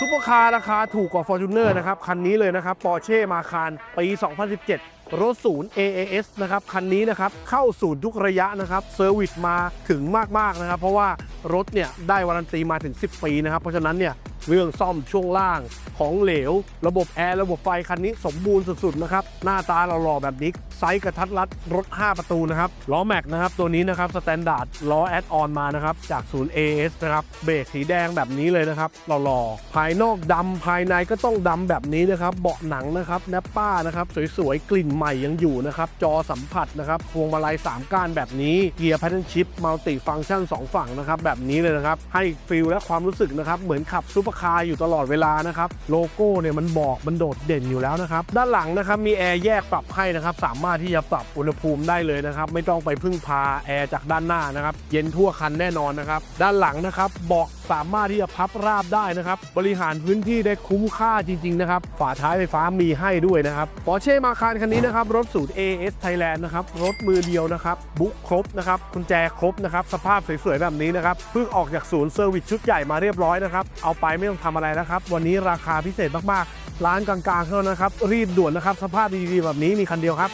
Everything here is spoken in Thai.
ซุปเปอร์คาร์ราคาถูกกว่า Fortuner นะครับ คันนี้เลยนะครับ Porsche Macan ปี 2017 รถศูนย์ AAS นะครับ คันนี้นะครับ เข้าศูนย์ทุกระยะนะครับเซอร์วิสมาถึงมาก ๆ นะครับ เพราะว่ารถเนี่ยได้วารันตีมาถึง 10 ปีนะครับ เพราะฉะนั้นเนี่ย เรื่องซ่อมช่วงล่างของเหลว ระบบแอร์ระบบไฟคันนี้สมบูรณ์สุดๆนะครับหน้าตาหล่อๆแบบนี้ไซส์กระทัดรัดรถ 5 ประตูนะครับล้อแม็กนะครับตัวนี้นะครับสแตนดาร์ดล้อแอดออนมานะครับจากศูนย์ AS นะครับเบรกสีแดงแบบนี้เลยนะครับหล่อๆภายนอกดำภายในก็ต้องดำแบบนี้นะครับเบาะหนังนะครับแนปป้านะครับสวยๆกลิ่นใหม่ยังอยู่นะครับจอสัมผัสนะครับพวงมาลัย3ก้านแบบนี้เกียร์ pattern shift มัลติฟังก์ชัน2ฝั่งนะครับแบบนี้เลยนะครับให้ฟีลและความรู้สึกนะครับเหมือนขับซูเปอร์คาอยู่ตลอดเวลานะครับโลโก้เนี่ยมันบอกมันโดดเด่นอยู่แล้วนะครับด้านหลังนะครับมีแอร์แยกปรับให้นะครับสามารถที่จะปรับอุณหภูมิได้เลยนะครับไม่ต้องไปพึ่งพาแอร์จากด้านหน้านะครับเย็นทั่วคันแน่นอนนะครับด้านหลังนะครับเบาะ สามารถที่จะพับราบได้นะครับ บริหารพื้นที่ได้คุ้มค่าจริง ๆ นะครับ ฝาท้ายไฟฟ้ามีให้ด้วยนะครับ Porsche Macan คันนี้นะครับ รถสูตร AS Thailand นะครับ รถมือเดียวนะครับ บุ๊กครบนะครับกุญแจครบนะครับ สภาพสวยๆแบบนี้นะครับ เพิ่งออกจากศูนย์เซอร์วิสชุดใหญ่มาเรียบร้อยนะครับ เอาไปไม่ต้องทำอะไรนะครับ วันนี้ราคาพิเศษมากๆ ร้านกลางๆเท่านั้นนะครับ รีบด่วนนะครับ สภาพดีๆแบบนี้มีคันเดียวครับ